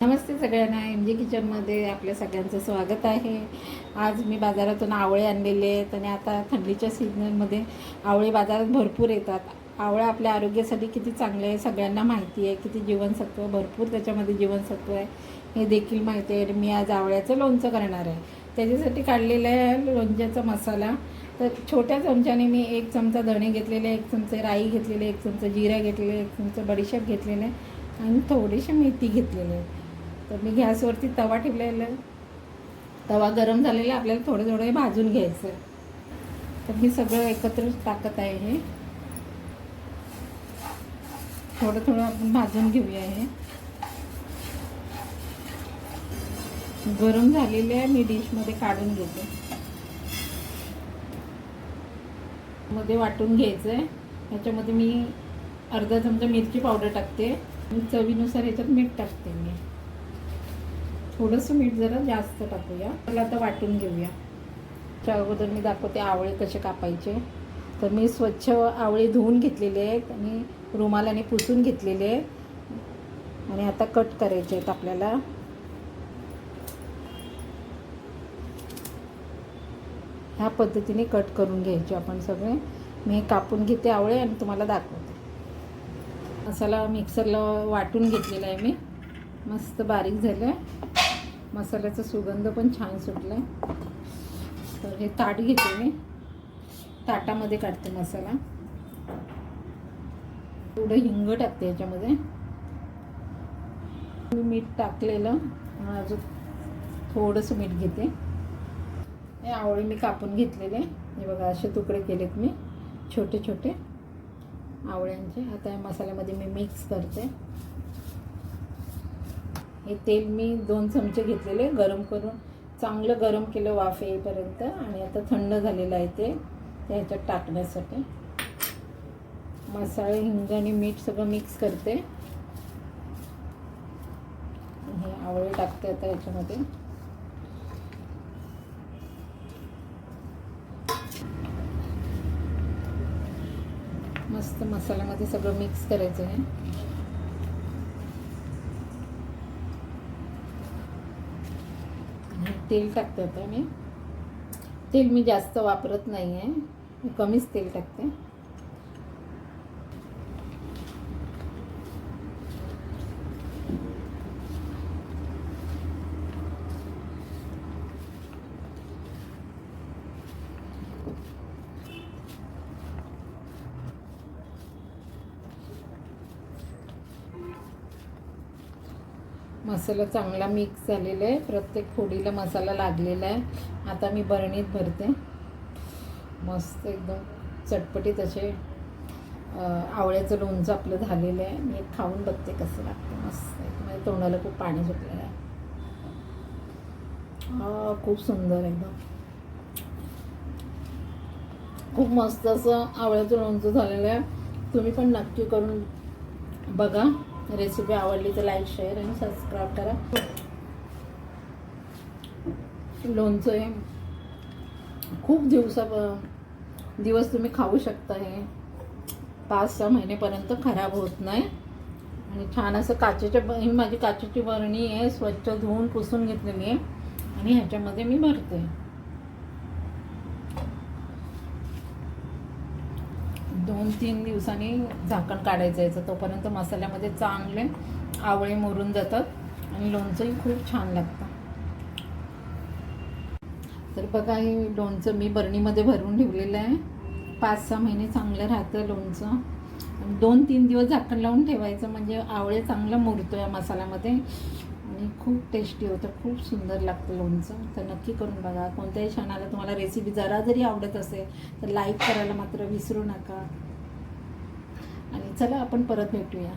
नमस्ते सगळ्यांना. M G किचनमध्ये आपल्या सगळ्यांचं स्वागत आहे. आज मी बाजारातून आवळे आणलेले आहेत आणि आता थंडीच्या सीझनमध्ये आवळे बाजारात भरपूर येतात. आवळा आपल्या आरोग्यासाठी किती चांगले आहे सगळ्यांना माहिती आहे. किती जीवनसत्व भरपूर त्याच्यामध्ये जीवनसत्व आहे. हे देखील माहिती आहे. मी आज आवळ्याचं लोणचं करणार आहे. त्याच्यासाठी काढलेलं आहे लोणच्याचा मसाला तर छोट्या चमच्याने मी एक चमचा धणे घेतलेले एक चमचे राई घेतलेले एक चमचा जिरा घेतलेले एक चमचा बडीशेप घेतलेले आणि थोडीशी मेथी घेतलेली. आहे तर मी गॅसवरती तवा ठेवलेला तवा गरम झालेला आहे, आपल्याला थोडं थोडं भाजून घ्यायचं आहे. तर मी सगळं एकत्र टाकत आहे हे. थोडं थोडं आपण भाजून घेऊया हे. गरम झालेले आहे मी डिशमध्ये काढून घेते. मध्ये वाटून घ्यायचं आहे. ह्याच्यामध्ये मी अर्धा चमचा मिरची पावडर टाकते. चवीनुसार ह्याच्यात मीठ टाकते मी. थोडंसं मीठ जरा जास्त टाकूया. त्याला आता वाटून घेऊया. त्या अगोदर मी दाखवते आवळे कसे कापायचे. तर मी स्वच्छ आवळे धुवून घेतलेले आहेत आणि रुमालाने पुसून घेतलेले आहेत. आणि आता कट करायचे आहेत आपल्याला. ह्या पद्धतीने कट करून घ्यायचे आपण सगळे. मी कापून घेते आवळे आणि तुम्हाला दाखवते. मसाला मिक्सरला वाटून घेतलेला आहे मी. मस्त बारीक झालं आहे मसाल्याचा सुगंध पण छान सुटला आहे तर हे ताट घेते मी. ताटामध्ये काढते मसाला. थोडं हिंग टाकते याच्यामध्ये. मी मीठ टाकलेलं अजून थोडंसं मीठ घेते. हे आवळे मी कापून घेतलेले. हे बघा असे तुकडे केलेत मी. छोटे छोटे आवळ्यांचे. आता या मसाल्यामध्ये मी मिक्स करते. हे तेल मी दोन चमचे घेतलेले गरम करून. चांगलं गरम केलं वाफ येईपर्यंत आणि आता थंड झालेलं आहे ते ह्याच्यात टाकण्यासाठी. मसाले हिंग आणि मीठ सगळं मिक्स करते. हे आवळे टाकते आता याच्यामध्ये मस्त मसाल्यामध्ये सगळं मिक्स करायचं आहे आणि तेल टाकते आता मी. तेल मी जास्त वापरत नाही आहे कमीच तेल टाकते. मसाला चांगला मिक्स झालेला आहे. प्रत्येक फोडीला मसाला लागलेला आहे. आता मी बरणीत भरते. मस्त एकदम चटपटीत असे आवळ्याचं लोणचं आपलं झालेलं आहे. मी खाऊन बघते कसं लागतं. मस्त आहे. माझ्या तोंडाला खूप पाणी सुटलेलं आहे. खूप सुंदर एकदम. खूप मस्त असं आवळ्याचं लोणचं झालेलं आहे. तुम्ही पण नक्की करून बघा. रेसिपी आवडली तर लाईक शेअर आणि सबस्क्राईब करा. लोणचं हे खूप दिवसा दिवस तुम्ही खाऊ शकता हे. पाच सहा महिनेपर्यंत खराब होत नाही. आणि छान असं काचेच्या ही माझी काचेची बरणी आहे. स्वच्छ धुवून पुसून घेतलेली आहे. आणि ह्याच्यामध्ये मी भरते. दोन तीन दिवसांनी झाकण काढायचं यायचं. तोपर्यंत मसाल्यामध्ये चांगले आवळे मोरून जातात आणि लोणचंही खूप छान लागतं. तर बघा हे लोणचं मी बरणीमध्ये भरून ठेवलेलं आहे. पाच सहा महिने चांगलं राहतं लोणचं. आणि दोन तीन दिवस झाकण लावून ठेवायचं. म्हणजे आवळे चांगलं मुरतो या मसाल्यामध्ये. आणि खूप टेस्टी होतं खूप सुंदर लागतं लोणचं. तर नक्की करून बघा. कोणत्याही क्षणाला तुम्हाला रेसिपी जरा जरी आवडत असेल तर लाईक करायला मात्र विसरू नका. आणि चला आपण परत भेटूया.